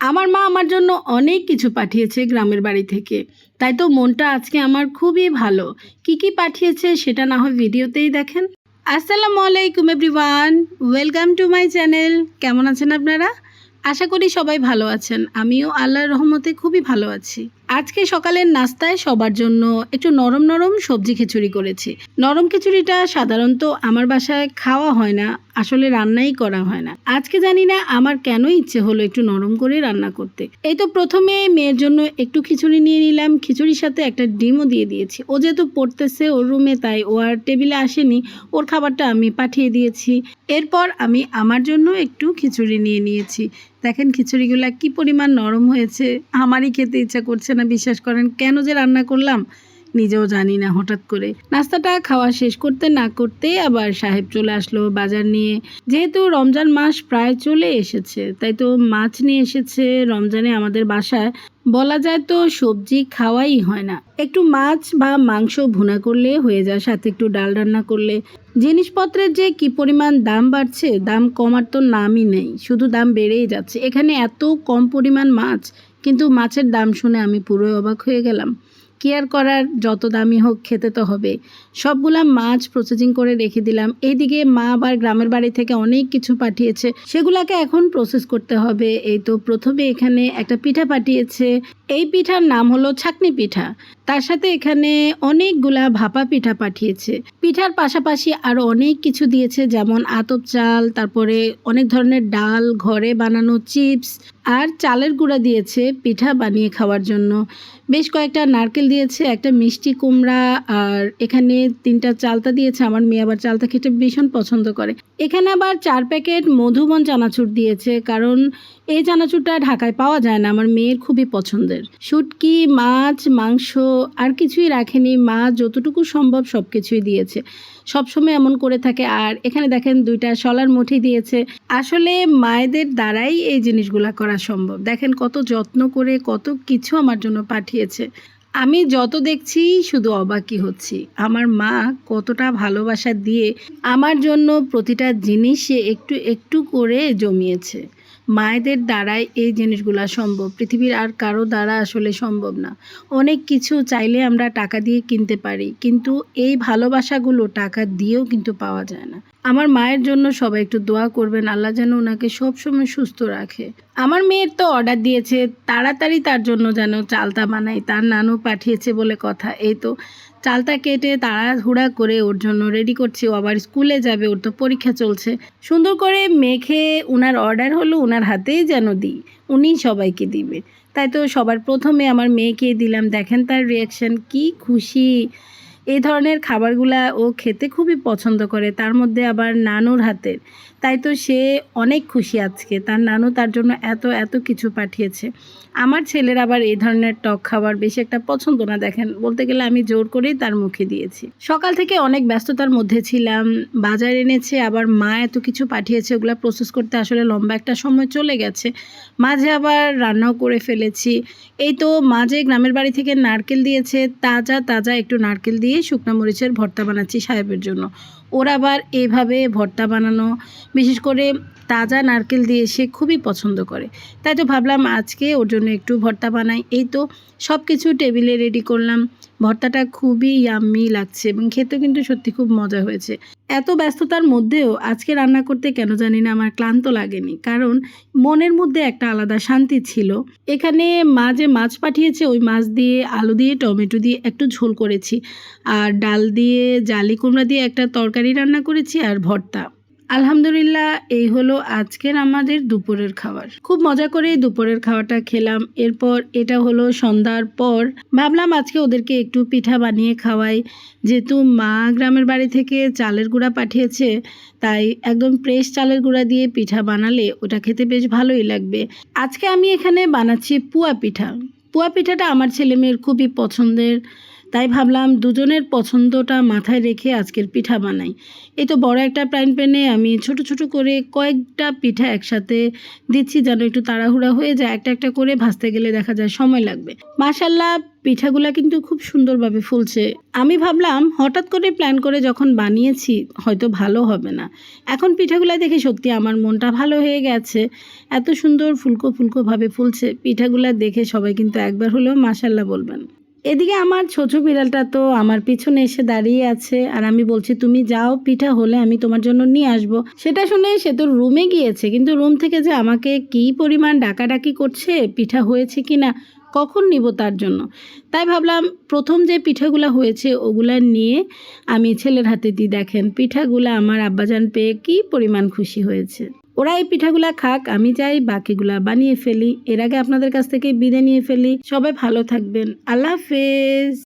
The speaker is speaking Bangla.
আমার মা আমার জন্য অনেক কিছু পাঠিয়েছে গ্রামের বাড়ি থেকে। তাই তো মনটা আজকে আমার খুবই ভালো। কি কি পাঠিয়েছে সেটা না হয় ভিডিওতেই দেখেন। আসসালামু আলাইকুম everyone, welcome to my channel. কেমন আছেন আপনারা? আশা করি সবাই ভালো আছেন। আমিও আল্লাহর রহমতে খুবই ভালো আছি। আজকে সকালের নাস্তায় সবার জন্য একটু নরম নরম সবজি খিচুড়ি করেছি। নরম খিচুড়িটা সাধারণত আমার বাসায় খাওয়া হয় না, আসলে রান্নাই করা হয় না। আজকে জানি না আমার কেন ইচ্ছে হলো একটু নরম করে রান্না করতে। এই তো প্রথমে মেয়ের জন্য একটু খিচুড়ি নিয়ে নিলাম। খিচুড়ির সাথে একটা ডিমও দিয়ে দিয়েছি। ও যেহেতু পড়তেছে ওর রুমে, তাই ও আর টেবিলে আসেনি। ওর খাবারটা আমি পাঠিয়ে দিয়েছি। এরপর আমি আমার জন্য একটু খিচুড়ি নিয়ে নিয়েছি। দেখেন খিচুড়িগুলা কি পরিমাণ নরম হয়েছে। আমারই খেতে ইচ্ছা করছে না, বিশ্বাস করেন, কেন যে রান্না করলাম নিজেও জানি না হঠাৎ করে। নাস্তাটা খাওয়া শেষ করতে না করতে আবার সাহেব চলে আসলো বাজার নিয়ে। যেহেতু রমজান মাস প্রায় চলে এসেছে, তাই তো মাছ নিয়ে এসেছে। রমজানে আমাদের বাসায় বলা যায় তো সবজি খাওয়াই হয় না। একটু মাছ বা মাংস ভুনা করলে হয়ে যায়, সাথে একটু ডাল রান্না করলে। জিনিসপত্রের যে কি পরিমাণ দাম বাড়ছে, দাম কমার তো নামই নেই, শুধু দাম বেড়েই যাচ্ছে। এখানে এত কম পরিমাণ মাছ, কিন্তু মাছের দাম শুনে আমি পুরোই অবাক হয়ে গেলাম। কেয়ার করার, যত দামি হোক খেতে তো হবে সবগুলা মাছ প্রসেসিং করে রেখে দিলাম। এইদিকে মা আবার গ্রামের বাড়ি থেকে অনেক কিছু পাঠিয়েছে। সেগুলাকে এখন প্রসেস করতে হবে। এই তো প্রথমে এখানে একটা পিঠা পাঠিয়েছে। এই পিঠার নাম হলো ছাকনি পিঠা। তার সাথে এখানে অনেকগুলা ভাপা পিঠা পাঠিয়েছে। পিঠার পাশাপাশি আরও অনেক কিছু দিয়েছে, যেমন আতপ চাল, তারপরে অনেক ধরনের ডাল, ঘরে বানানো চিপস, আর চালের গুঁড়া দিয়েছে পিঠা বানিয়ে খাওয়ার জন্য। বেশ কয়েকটা নারকেল দিয়েছে, একটা মিষ্টি কুমড়া, আর এখানে তিনটা চালতা দিয়েছে, আমার মেয়ে আবার চালতা খেতে ভীষণ পছন্দ করে। এখানে আবার চার প্যাকেট মধুবন চানাচুর দিয়েছে, কারণ এই চানাচুরটা ঢাকায় পাওয়া যায় না, আমার মেয়ের খুবই পছন্দের। শুটকি, মাছ, মাংস আর কিছুই রাখেনি, মা যতটুকু সম্ভব সব কিছুই দিয়েছে। সবসময় এমন করে থাকে, আর এখানে দেখেন দুইটা শলার মুঠি দিয়েছে। আসলে মায়েদের দ্বারাই এই জিনিসগুলা করা সম্ভব। দেখেন কত যত্ন করে কত কিছু আমার জন্য পাঠিয়েছে। আমি যত দেখছি, শুধু অবাকই হচ্ছি। আমার মা কতটা ভালোবাসা দিয়ে আমার জন্য প্রতিটা জিনিস সে একটু একটু করে জমিয়েছে। মায়েদের দ্বারাই এই জিনিসগুলো সম্ভব। পৃথিবীর আর কারও দ্বারা আসলে সম্ভব না। অনেক কিছু চাইলে আমরা টাকা দিয়ে কিনতে পারি, কিন্তু এই ভালোবাসাগুলো টাকা দিয়েও কিন্তু পাওয়া যায় না। আমার মায়ের জন্য সবাই একটু দোয়া করবেন, আল্লাহ যেন ওনাকে সবসময় সুস্থ রাখে। আমার মেয়ের তো অর্ডার দিয়েছে, তাড়াতাড়ি তার জন্য যেন চালতা বানাই, তার নানু পাঠিয়েছে বলে কথা। এই তো চালতা কেটে তাড়াহুড়া করে ওর জন্য রেডি করছি, ও আবার স্কুলে যাবে, ওর তো পরীক্ষা চলছে। সুন্দর করে মেখে উনার অর্ডার হলো, উনার হাতেই যেন দিই, উনি সবাইকে দিবে। তাই তো সবার প্রথমে আমার মেয়েকে দিলাম, দেখেন তার রিয়াকশান কি খুশি। এই ধরনের খাবারগুলা ও খেতে খুবই পছন্দ করে। তার মধ্যে আবার নানুর হাতের। তাই তো সে অনেক খুশি আজকে। তার নানু তার জন্য এত এত কিছু পাঠিয়েছে। আমার ছেলের আবার এই ধরনের টক খাবার বেশি একটা পছন্দ না, দেখেন। বলতে গেলে আমি জোর করেই তার মুখে দিয়েছি। সকাল থেকে অনেক ব্যস্ততার মধ্যে ছিলাম। বাজার এনেছে, আবার মা এত কিছু পাঠিয়েছে, ওগুলো প্রসেস করতে আসলে লম্বা একটা সময় চলে গেছে। মাঝে আবার রান্নাও করে ফেলেছি। এই তো মাঝে গ্রামের বাড়ি থেকে নারকেল দিয়েছে, তাজা তাজা একটু নারকেল দিয়ে শুকনো মরিচের ভর্তা বানাচ্ছি সাহেবের জন্য। ওর আবার এইভাবে ভর্তা বানানো, বিশেষ করে তাজা নারকেল দিয়ে সে খুবই পছন্দ করে। তাই তো ভাবলাম আজকে ওর জন্য একটু ভর্তা বানাই। এই তো সব কিছু টেবিলে রেডি করলাম। ভর্তাটা খুবই ইয়াম্মি লাগছে এবং খেতেও কিন্তু সত্যি খুব মজা হয়েছে। এত ব্যস্ততার মধ্যেও আজকে রান্না করতে কেন জানি না আমার ক্লান্ত লাগেনি, কারণ মনের মধ্যে একটা আলাদা শান্তি ছিল। এখানে মা যে মাছ পাঠিয়েছে, ওই মাছ দিয়ে আলু দিয়ে, টমেটো দিয়ে একটু ঝোল করেছি। আর ডাল দিয়ে, জালি কুমড়া দিয়ে একটা তরকারি রান্না করেছি আর ভর্তা। আলহামদুলিল্লাহ, এই হলো আজকের আমাদের দুপুরের খাবার। খুব মজা করে দুপুরের খাওয়াটা খেলাম। এরপর এটা হলো সন্ধ্যার পর। ভাবলাম আজকে ওদেরকে একটু পিঠা বানিয়ে খাওয়াই। যেহেতু মা গ্রামের বাড়ি থেকে চালের গুঁড়া পাঠিয়েছে, তাই একদম ফ্রেশ চালের গুঁড়া দিয়ে পিঠা বানালে ওটা খেতে বেশ ভালোই লাগবে। আজকে আমি এখানে বানাচ্ছি পুয়া পিঠা। পুয়া পিঠাটা আমার ছেলে মেয়ের খুবই পছন্দের। তাই ভাবলাম দুজনের পছন্দটা মাথায় রেখে আজকের পিঠা বানাই। এই তো বড় একটা প্রাইন প্যানে আমি ছোট ছোট করে কয়েকটা পিঠা একসাথে দিচ্ছি যেন একটু তাড়াহুড়া হয়ে যায়। একটা একটা করে ভাজতে গেলে দেখা যায় সময় লাগবে। মাশাল্লাহ পিঠাগুলা কিন্তু খুব সুন্দরভাবে ফুলছে। আমি ভাবলাম হঠাৎ করে প্ল্যান করে যখন বানিয়েছি, হয়তো ভালো হবে না। এখন পিঠাগুলা দেখে সত্যি আমার মনটা ভালো হয়ে গেছে। এত সুন্দর ফুলকো ফুলকোভাবে ফুলছে। পিঠাগুলা দেখে সবাই কিন্তু একবার হলেও মাশাল্লাহ বলবেন। এদিকে আমার ছোট বিড়ালটা তো আমার পিছনে এসে দাঁড়িয়ে আছে, আর আমি বলছি, তুমি যাও, পিঠা হলে আমি তোমার জন্য নিয়ে আসব। সেটা শুনে সে তো রুমে গিয়েছে, কিন্তু রুম থেকে যে আমাকে কি পরিমাণ ডাকাডাকি করছে, পিঠা হয়েছে কিনা কখন নিব তার জন্য? তাই ভাবলাম, প্রথম যে পিঠাগুলা হয়েছে ওগুলা নিয়ে আমি ছেলের হাতে দিই। দেখেন, পিঠাগুলা আমার আব্বাজান পেয়ে কি পরিমাণ খুশি হয়েছে। ওরা এই পিঠাগুলা খাক, আমি চাই বাকিগুলা বানিয়ে ফেলি। এর আগে আপনাদের কাছ থেকে বিদায় নিয়ে ফেলি। সবাই ভালো থাকবেন। আল্লাহ হাফেজ।